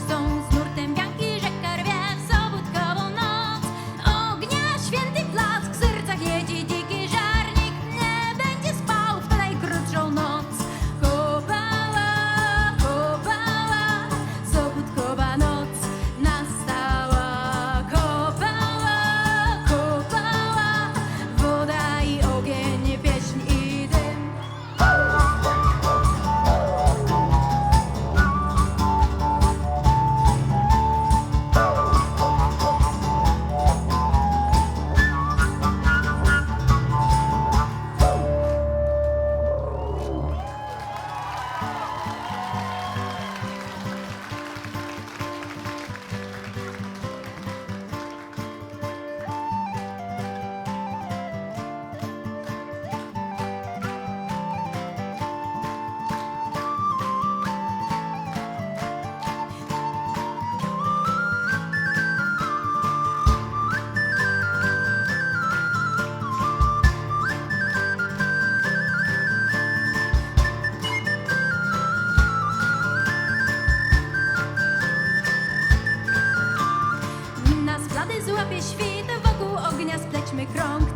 stones. świt, wokół ognia splećmy krąg.